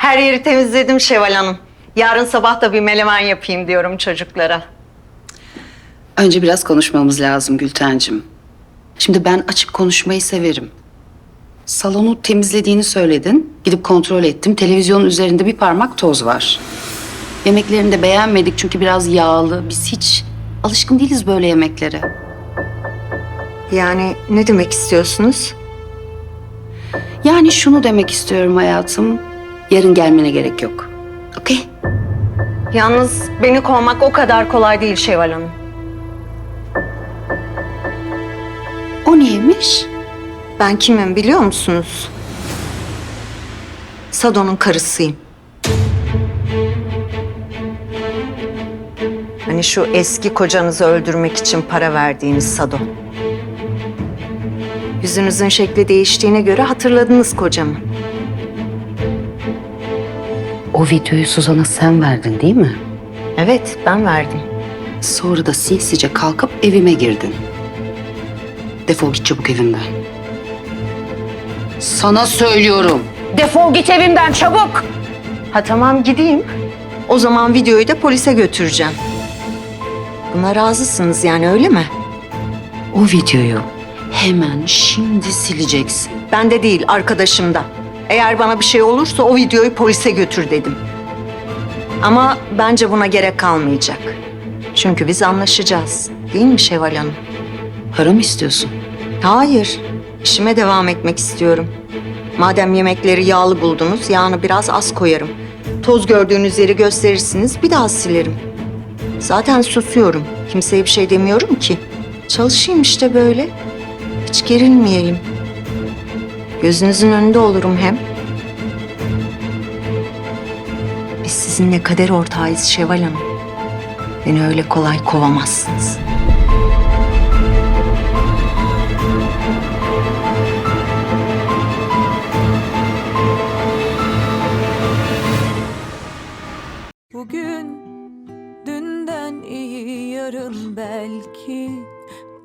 her yeri temizledim Şevval Hanım. Yarın sabah da bir melemen yapayım diyorum çocuklara. Önce biraz konuşmamız lazım Gültencim. Şimdi ben açık konuşmayı severim. Salonu temizlediğini söyledin. Gidip kontrol ettim. Televizyonun üzerinde bir parmak toz var. Yemeklerini de beğenmedik çünkü biraz yağlı. Biz hiç alışkın değiliz böyle yemeklere. Yani ne demek istiyorsunuz? Yani şunu demek istiyorum hayatım. Yarın gelmene gerek yok. Okey? Yalnız beni kovmak o kadar kolay değil Şevval Hanım. O neymiş? Ben kimim biliyor musunuz? Sado'nun karısıyım. Hani şu eski kocanızı öldürmek için para verdiğiniz Sado. Yüzünüzün şekli değiştiğine göre hatırladınız kocamı. O videoyu Suzan'a sen verdin değil mi? Evet, ben verdim. Sonra da sinsice kalkıp evime girdin. Defol git çabuk evimden. Sana söylüyorum. Defol git evimden çabuk. Ha tamam gideyim. O zaman videoyu da polise götüreceğim. Buna razısınız yani öyle mi? O videoyu hemen şimdi sileceksin. Bende değil arkadaşımda. Eğer bana bir şey olursa o videoyu polise götür dedim. Ama bence buna gerek kalmayacak. Çünkü biz anlaşacağız. Değil mi Şevval Hanım? Para mı istiyorsun? Hayır. İşime devam etmek istiyorum. Madem yemekleri yağlı buldunuz, yağını biraz az koyarım. Toz gördüğünüz yeri gösterirsiniz, bir daha silerim. Zaten susuyorum. Kimseye bir şey demiyorum ki. Çalışayım işte böyle. Hiç gerilmeyelim. Gözünüzün önünde olurum hem. Biz sizinle kader ortağıyız Şevval Hanım. Beni öyle kolay kovamazsınız. Bugün dünden iyi yarın belki